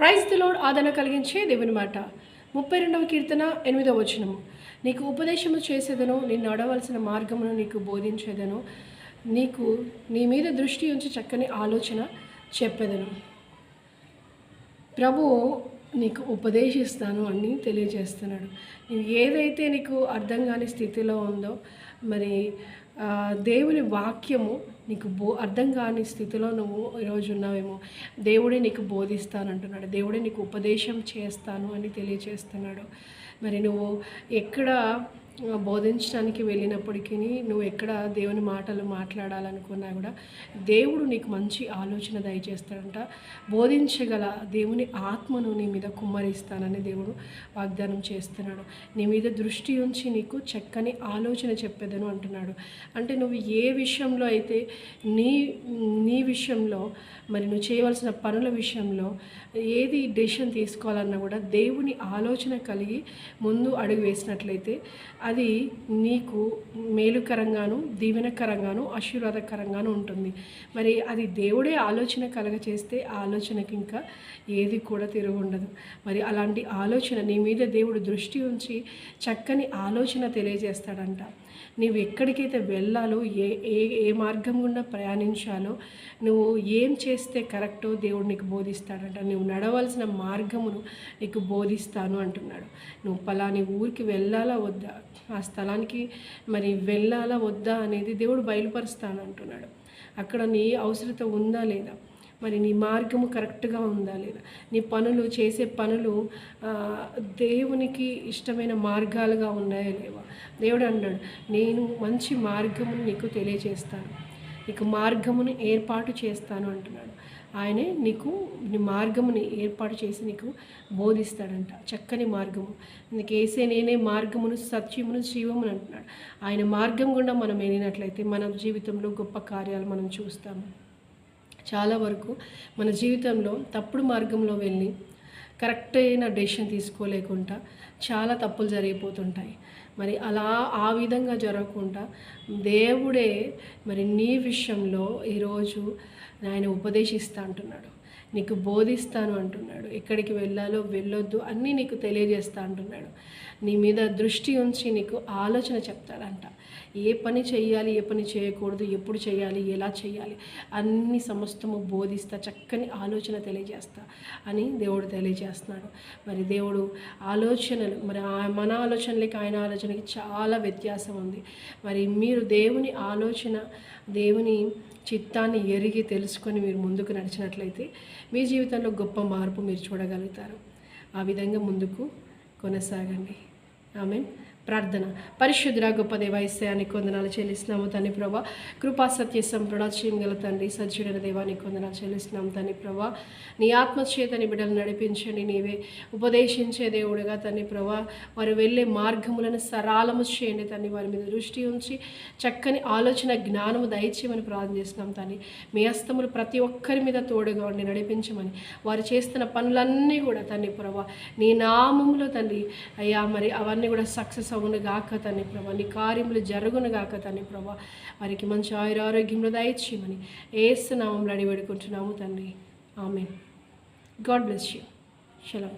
Praise దిలోడ్ ఆదరణ కలిగించే దేవుని మాట. ముప్పై రెండవ కీర్తన ఎనిమిదవ వచనము. నీకు ఉపదేశము చేసేదను నేను నడవలసిన మార్గమును నీకు బోధించేదను నీకు నీ మీద దృష్టి ఉంచి చక్కని ఆలోచన చెప్పేదను. ప్రభు నీకు ఉపదేశిస్తాను అని తెలియజేస్తున్నాడు. నువ్వు ఏదైతే నీకు అర్థం కాని స్థితిలో ఉందో మరి దేవుని వాక్యము నీకు బో అర్థం కాని స్థితిలో నువ్వు ఈరోజు ఉన్నావేమో. దేవుడే నీకు బోధిస్తానంటున్నాడు. దేవుడే నీకు ఉపదేశం చేస్తాను అని తెలియజేస్తున్నాడు మరి నువ్వు ఎక్కడ బోధించడానికి వెళ్ళినప్పటికీ నువ్వు ఎక్కడ దేవుని మాటలు మాట్లాడాలనుకున్నా కూడా దేవుడు నీకు మంచి ఆలోచన దయచేస్తాడంట. బోధించగల దేవుని ఆత్మను నీ మీద కుమ్మరిస్తానని దేవుడు వాగ్దానం చేస్తున్నాడు. నీ మీద దృష్టి ఉంచి నీకు చక్కని ఆలోచన చెప్పేదను అంటున్నాడు. అంటే నువ్వు ఏ విషయంలో అయితే నీ నీ విషయంలో మరి నువ్వు చేయవలసిన పనుల విషయంలో ఏది డెసిషన్ తీసుకోవాలన్నా కూడా దేవుని ఆలోచన కలిగి ముందు అడుగు వేసినట్లయితే అది నీకు మేలుకరంగాను దీవెనకరంగాను ఆశీర్వాదకరంగాను ఉంటుంది. మరి అది దేవుడే ఆలోచన కలగ చేస్తే ఆ ఆలోచనకి ఇంకా ఏది కూడా తిరుగు ఉండదు. మరి అలాంటి ఆలోచన నీ మీద దేవుడు దృష్టి ఉంచి చక్కని ఆలోచన తెలియజేస్తాడంట. నువ్వు ఎక్కడికైతే వెళ్ళాలో ఏ ఏ ఏ మార్గం గుండా ప్రయాణించాలో నువ్వు ఏం చేస్తే కరెక్టో దేవుడు నీకు బోధిస్తాడంట. నువ్వు నడవలసిన మార్గమును నీకు బోధిస్తాను అంటున్నాడు. నువ్వు పలాని ఊరికి వెళ్ళాలా వద్దా? ఆ స్థలానికి మరి వెళ్ళాలా వద్దా అనేది దేవుడు బయలుపరుస్తాను అంటున్నాడు. అక్కడ నీ అవసరత ఉందా లేదా? మరి నీ మార్గము కరెక్ట్గా ఉందా లేదా? నీ పనులు చేసే పనులు దేవునికి ఇష్టమైన మార్గాలుగా ఉన్నాయా లేవా? దేవుడు అన్నాడు నేను మంచి మార్గమును నీకు తెలియజేస్తాను. నీకు మార్గమును ఏర్పాటు చేస్తాను అంటున్నాడు. ఆయనే నీకు నీ మార్గముని ఏర్పాటు చేసి నీకు బోధిస్తాడంట. చక్కని మార్గము. నీకు వేసే నేనే మార్గమును సత్యమును జీవమును అంటున్నాడు. ఆయన మార్గం గుండా మనం వెళ్ళినట్లయితే మన జీవితంలో గొప్ప కార్యాలు మనం చూస్తాము. చాలా వరకు మన జీవితంలో తప్పుడు మార్గంలో వెళ్ళి కరెక్ట్ అయిన డెసిషన్ తీసుకోలేకుండా చాలా తప్పులు జరిగిపోతుంటాయి. మరి అలా ఆ విధంగా జరగకుండా దేవుడే మరి నీ విషయంలో ఈరోజు ఆయన ఉపదేశిస్తా అంటున్నాడు. నీకు బోధిస్తాను అంటున్నాడు. ఎక్కడికి వెళ్ళాలో వెళ్ళొద్దు అన్నీ నీకు తెలియజేస్తా అంటున్నాడు. నీ మీద దృష్టి ఉంచి నీకు ఆలోచన చెప్తాడంట. ఏ పని చేయాలి ఏ పని చేయకూడదు ఎప్పుడు చేయాలి ఎలా చేయాలి అన్ని సమస్తము బోధిస్తా చక్కని ఆలోచన తెలియజేస్తా అని దేవుడు తెలియజేస్తున్నాడు. మరి దేవుడు ఆలోచనలు మరి ఆ- మన ఆలోచనలకి ఆయన ఆలోచనకి చాలా వ్యత్యాసం ఉంది. మరి మీరు దేవుని ఆలోచన దేవుని చిత్తాన్ని ఎరిగి తెలుసుకొని మీరు ముందుకు నడిచినట్లయితే మీ జీవితంలో గొప్ప మార్పు మీరు చూడగలుగుతారు. ఆ విధంగా ముందుకు కొనసాగండి. ఆమె ప్రార్థన. పరిశుద్ధ గొప్ప దేవాయస్యానికి వందనాలు చెల్లిస్తున్నాము తండ్రి ప్రభా. కృపా సత్య సంప్రణ గల తండ్రి సజ్జుడైన దేవానికి వందనాలు చెల్లిస్తున్నాము తండ్రి ప్రభా. నీ ఆత్మచేతని బిడ్డలు నడిపించండి నీవే ఉపదేశించే దేవుడుగా తండ్రి ప్రభా. వారు వెళ్ళే మార్గములను సరాలము చేయండి తండ్రి. వారి మీద దృష్టి ఉంచి చక్కని ఆలోచన జ్ఞానము దయచేయమని ప్రార్థన చేస్తున్నాం తండ్రి. మీ హస్తములు ప్రతి ఒక్కరి మీద తోడుగా ఉండి నడిపించమని వారు చేస్తున్న పనులన్నీ కూడా తండ్రి ప్రభా నీ నామములో తండ్రి. అయ్యా మరి అవన్నీ కూడా సక్సెస్ అవును గాక తండ్రి ప్రభా. నీ కార్యములు జరుగును గాక తండ్రి ప్రభా. వారికి మంచి ఆయుర ఆరోగ్యంలో దయచేయమని ఏస్తున్నామంలో అడిగి పెడుకుంటున్నాము తండ్రి. ఆమె గాడ్ బ్లెస్ యూ. షలం